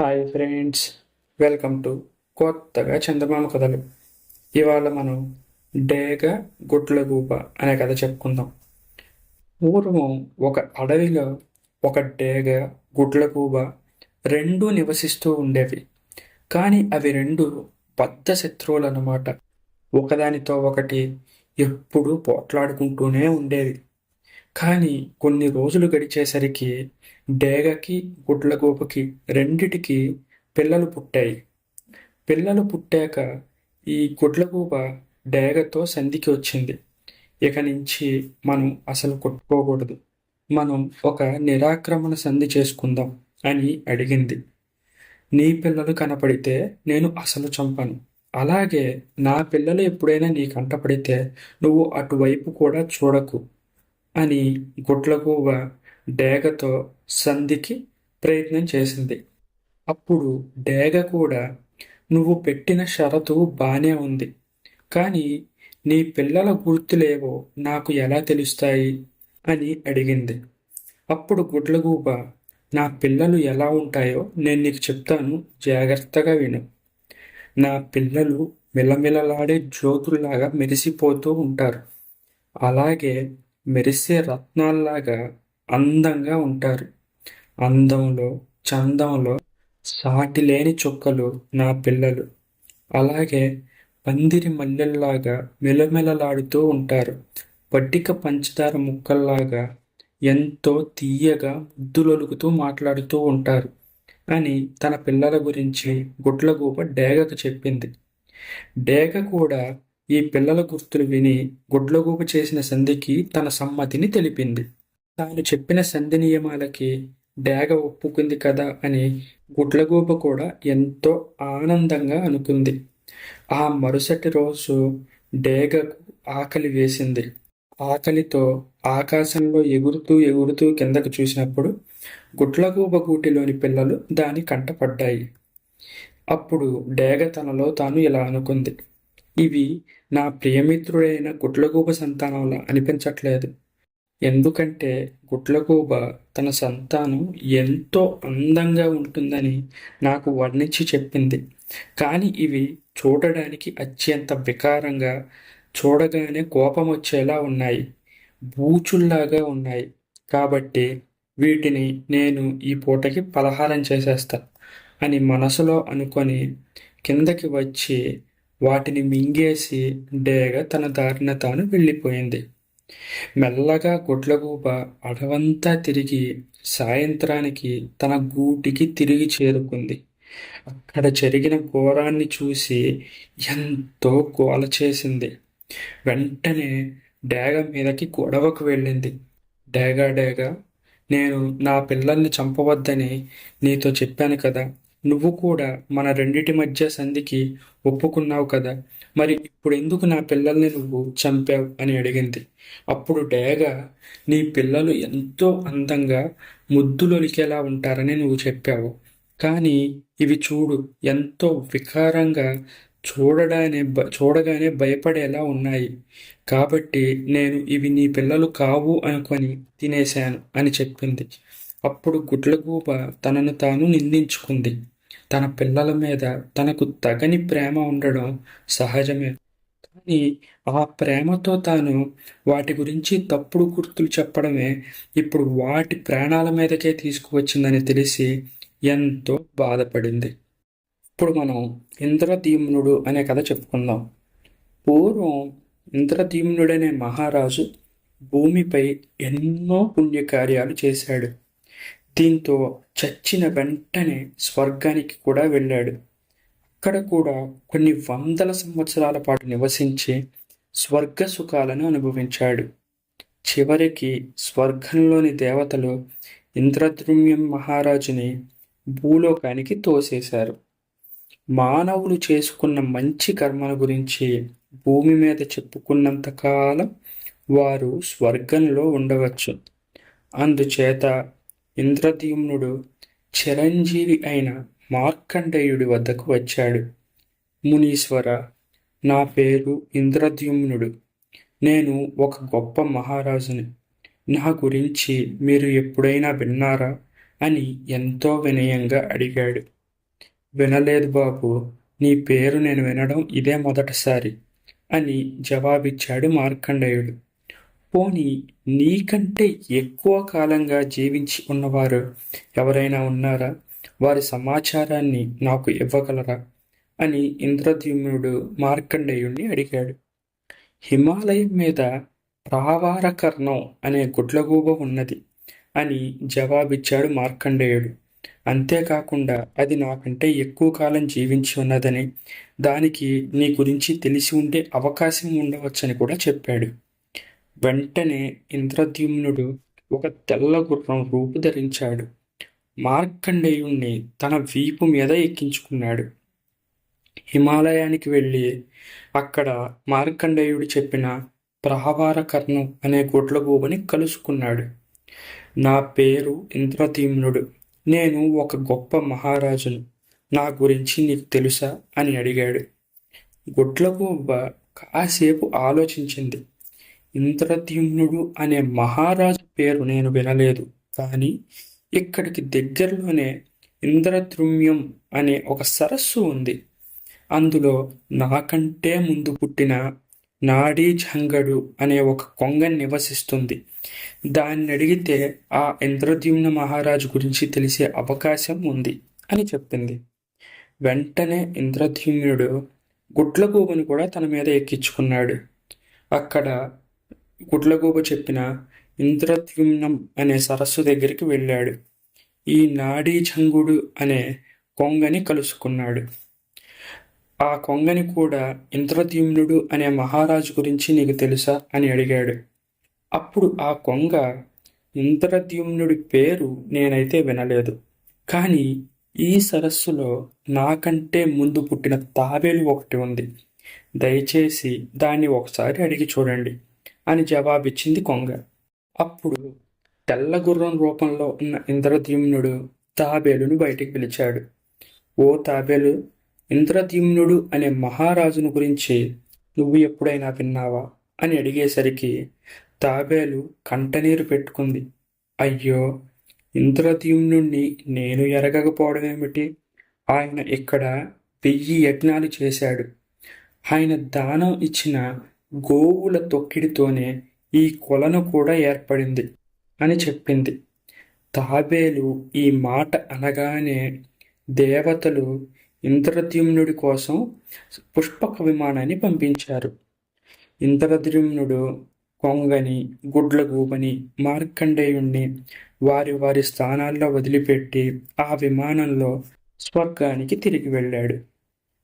Hi friends welcome to కొత్తగా చందమామ కథలు. ఇవాళ మనం డేగ గుడ్లగూబ అనే కథ చెప్పుకుందాం. పూర్వం ఒక అడవిలో ఒక డేగ గుడ్లగూబ రెండూ నివసిస్తూ ఉండేవి. కానీ అవి రెండు పెద్ద శత్రువులు అన్నమాట ఒకదానితో ఒకటి ఎప్పుడూ పోట్లాడుకుంటూనే ఉండేవి. కానీ కొన్ని రోజులు గడిచేసరికి డేగకి గుడ్లగూబకి రెండిటికి పిల్లలు పుట్టాయి. పిల్లలు పుట్టాక ఈ గుడ్లగూబ డేగతో సంధికి వచ్చింది. ఇక నుంచి మనం అసలు కొట్టుకోకూడదు. మనం ఒక నిరాక్రమణ సంధి చేసుకుందాం అని అడిగింది. నీ పిల్లలు కనపడితే నేను అసలు చంపను. అలాగే నా పిల్లలు ఎప్పుడైనా నీ కంటపడితే నువ్వు అటువైపు కూడా చూడకు. అని గుడ్లగూబ డేగతో సంధికి ప్రయత్నం చేసింది. అప్పుడు డేగ కూడా నువ్వు పెట్టిన షరతు బానే ఉంది కానీ నీ పిల్లల గుర్తులేవో నాకు ఎలా తెలుస్తాయి? అని అడిగింది. అప్పుడు గుడ్లగూబ నా పిల్లలు ఎలా ఉంటాయో నేను నీకు చెప్తాను జాగ్రత్తగా విను. నా పిల్లలు మిలమిలలాడే జ్యోతుల్లాగా మెరిసిపోతూ ఉంటారు. అలాగే మెరిసే రత్నాల్లాగా అందంగా ఉంటారు. అందంలో చందంలో సాటి లేని చుక్కలు నా పిల్లలు. అలాగే పందిరి మల్లెల్లాగా మెలమెలలాడుతూ ఉంటారు. పట్టిక పంచదార ముక్కల్లాగా ఎంతో తీయగా ముద్దులొలుగుతూ మాట్లాడుతూ ఉంటారు. అని తన పిల్లల గురించి గుడ్లగూబ డేగకు చెప్పింది. డేగ కూడా ఈ పిల్లల గుర్తులు విని గుడ్లగూబ చేసిన సంధికి తన సమ్మతిని తెలిపింది. తాను చెప్పిన సంధి నియమాలకి డేగ ఒప్పుకుంది కదా అని గుడ్లగూబ కూడా ఎంతో ఆనందంగా అనుకుంది. ఆ మరుసటి రోజు డేగకు ఆకలి వేసింది. ఆకలితో ఆకాశంలో ఎగురుతూ ఎగురుతూ కిందకు చూసినప్పుడు గుడ్లగూబ గూటిలోని పిల్లలు దాని కంటపడ్డాయి అప్పుడు డేగ తనలో తాను ఇలా అనుకుంది. ఇవి నా ప్రియమిత్రుడైన గుట్లగూబ సంతానంలా అనిపించట్లేదు. ఎందుకంటే గుట్లగూబ తన సంతానం ఎంతో అందంగా ఉంటుందని నాకు వర్ణించి చెప్పింది. కానీ ఇవి చూడడానికి అత్యంత వికారంగా చూడగానే కోపం వచ్చేలా ఉన్నాయి. బూచుల్లాగా ఉన్నాయి. కాబట్టి వీటిని నేను ఈ పూటకి పలహారం చేసేస్తా అని మనసులో అనుకొని కిందకి వచ్చి వాటిని మింగేసి డేగ తన దారిన తాను వెళ్ళిపోయింది. మెల్లగా గుడ్లగూబ అడవంతా తిరిగి సాయంత్రానికి తన గూటికి తిరిగి చేరుకుంది. అక్కడ జరిగిన ఘోరాన్ని చూసి ఎంతో గోల చేసింది. వెంటనే డేగ మీదకి గొడవకు వెళ్ళింది. డేగా డేగా నేను నా పిల్లల్ని చంపవద్దని నీతో చెప్పాను కదా నువ్వు కూడా మన రెండిటి మధ్య సంధికి ఒప్పుకున్నావు కదా. మరి ఇప్పుడు ఎందుకు నా పిల్లల్ని నువ్వు చంపావు అని అడిగింది. అప్పుడు డేగ నీ పిల్లలు ఎంతో అందంగా ముద్దులొలికేలా ఉంటారని నువ్వు చెప్పావు. కానీ ఇవి చూడు ఎంతో వికారంగా చూడడానే చూడగానే భయపడేలా ఉన్నాయి. కాబట్టి నేను ఇవి నీ పిల్లలు కావు అనుకొని తినేశాను అని చెప్పింది. అప్పుడు గుడ్లగూబ తనను తాను నిందించుకుంది. తన పిల్లల మీద తనకు తగని ప్రేమ ఉండడం సహజమే. కానీ ఆ ప్రేమతో తాను వాటి గురించి తప్పుడు గుర్తులు చెప్పడమే ఇప్పుడు వాటి ప్రాణాల మీదకే తీసుకువచ్చిందని తెలిసి ఎంతో బాధపడింది. ఇప్పుడు మనం ఇంద్రదీమ్నుడు అనే కథ చెప్పుకుందాం. పూర్వం ఇంద్రదీమ్నుడనే మహారాజు భూమిపై ఎన్నో పుణ్యకార్యాలు చేశాడు. దీంతో చచ్చిన వెంటనే స్వర్గానికి కూడా వెళ్ళాడు. అక్కడ కూడా కొన్ని వందల సంవత్సరాల పాటు నివసించి స్వర్గ సుఖాలను అనుభవించాడు. చివరికి స్వర్గంలోని దేవతలు ఇంద్రద్రుమ్యం మహారాజుని భూలోకానికి తోసేశారు. మానవులు చేసుకున్న మంచి కర్మల గురించి భూమి మీద చెప్పుకున్నంత కాలం వారు స్వర్గంలో ఉండవచ్చు. అందుచేత ఇంద్రద్యుమ్నుడు చిరంజీవి అయిన మార్కండేయుడి వద్దకు వచ్చాడు. మునీశ్వర నా పేరు ఇంద్రద్యుమ్నుడు. నేను ఒక గొప్ప మహారాజుని. నా గురించి మీరు ఎప్పుడైనా విన్నారా? అని ఎంతో వినయంగా అడిగాడు. వినలేదు బాబు నీ పేరు నేను వినడం ఇదే మొదటిసారి అని జవాబిచ్చాడు మార్కండేయుడు. పోనీ నీకంటే ఎక్కువ కాలంగా జీవించి ఉన్నవారు ఎవరైనా ఉన్నారా? వారి సమాచారాన్ని నాకు ఇవ్వగలరా? అని ఇంద్రద్యుమ్నుడు మార్కండేయుణ్ణి అడిగాడు. హిమాలయం మీద ప్రావారకర్ణం అనే గుడ్లగూబ ఉన్నది అని జవాబిచ్చాడు మార్కండేయుడు. అంతేకాకుండా అది నాకంటే ఎక్కువ కాలం జీవించి ఉన్నదని దానికి నీ గురించి తెలిసి ఉండే అవకాశం ఉండవచ్చని కూడా చెప్పాడు. వెంటనే ఇంద్రద్యుమ్నుడు ఒక తెల్ల గుర్రం రూపు ధరించాడు. మార్కండేయుణ్ణి తన వీపు మీద ఎక్కించుకున్నాడు. హిమాలయానికి వెళ్ళి అక్కడ మార్కండేయుడు చెప్పిన ప్రహవారకర్ణం అనే గుడ్లగూబని కలుసుకున్నాడు. నా పేరు ఇంద్రదీమ్నుడు నేను ఒక గొప్ప మహారాజును. నా గురించి నీకు తెలుసా? అని అడిగాడు. గుడ్లగూబ కాసేపు ఆలోచించింది. ఇంద్రద్యుమ్నుడు అనే మహారాజు పేరు నేను వినలేదు. కానీ ఇక్కడికి దగ్గరలోనే ఇంద్రద్రుమ్యం అనే ఒక సరస్సు ఉంది. అందులో నాకంటే ముందు పుట్టిన నాడీ జంగడు అనే ఒక కొంగ నివసిస్తుంది. దాన్ని అడిగితే ఆ ఇంద్రద్యుమ్న మహారాజు గురించి తెలిసే అవకాశం ఉంది అని చెప్పింది. వెంటనే ఇంద్రద్యుమ్నుడు గుడ్లగూబను కూడా తన మీద ఎక్కించుకున్నాడు. అక్కడ గుడ్లగూబ చెప్పిన ఇంద్రద్యుమ్నం అనే సరస్సు దగ్గరికి వెళ్ళాడు. ఈ నాడీ చంగుడు అనే కొంగని కలుసుకున్నాడు. ఆ కొంగని కూడా ఇంద్రద్యుమ్నుడు అనే మహారాజు గురించి నీకు తెలుసా అని అడిగాడు. అప్పుడు ఆ కొంగ ఇంద్రద్యుమ్నుడి పేరు నేనైతే వినలేదు. కానీ ఈ సరస్సులో నాకంటే ముందు పుట్టిన తాబేలు ఒకటి ఉంది. దయచేసి దాన్ని ఒకసారి అడిగి చూడండి. అని జవాబిచ్చింది కొంగ. అప్పుడు తెల్ల గుర్రం రూపంలో ఉన్న ఇంద్రద్యుమ్నుడు తాబేలును బయటికి పిలిచాడు. ఓ తాబేలు ఇంద్రద్యుమ్నుడు అనే మహారాజును గురించి నువ్వు ఎప్పుడైనా విన్నావా? అని అడిగేసరికి తాబేలు కంటనీరు పెట్టుకుంది. అయ్యో ఇంద్రద్యుమ్నుణ్ణి నేను ఎరగకపోవడం ఏమిటి ఆయన ఇక్కడ వెయ్యి యజ్ఞాలు చేశాడు. ఆయన దానం ఇచ్చిన గోవుల తొక్కిడితోనే ఈ కొలను కూడా ఏర్పడింది అని చెప్పింది. తాబేలు ఈ మాట అనగానే దేవతలు ఇంద్రద్యుమ్నుడి కోసం పుష్పక విమానాన్ని పంపించారు. ఇంద్రద్యుమ్నుడు కొంగని గుడ్లగూబని మార్కండేయుణ్ణి వారి వారి స్థానాల్లో వదిలిపెట్టి ఆ విమానంలో స్వర్గానికి తిరిగి వెళ్ళాడు.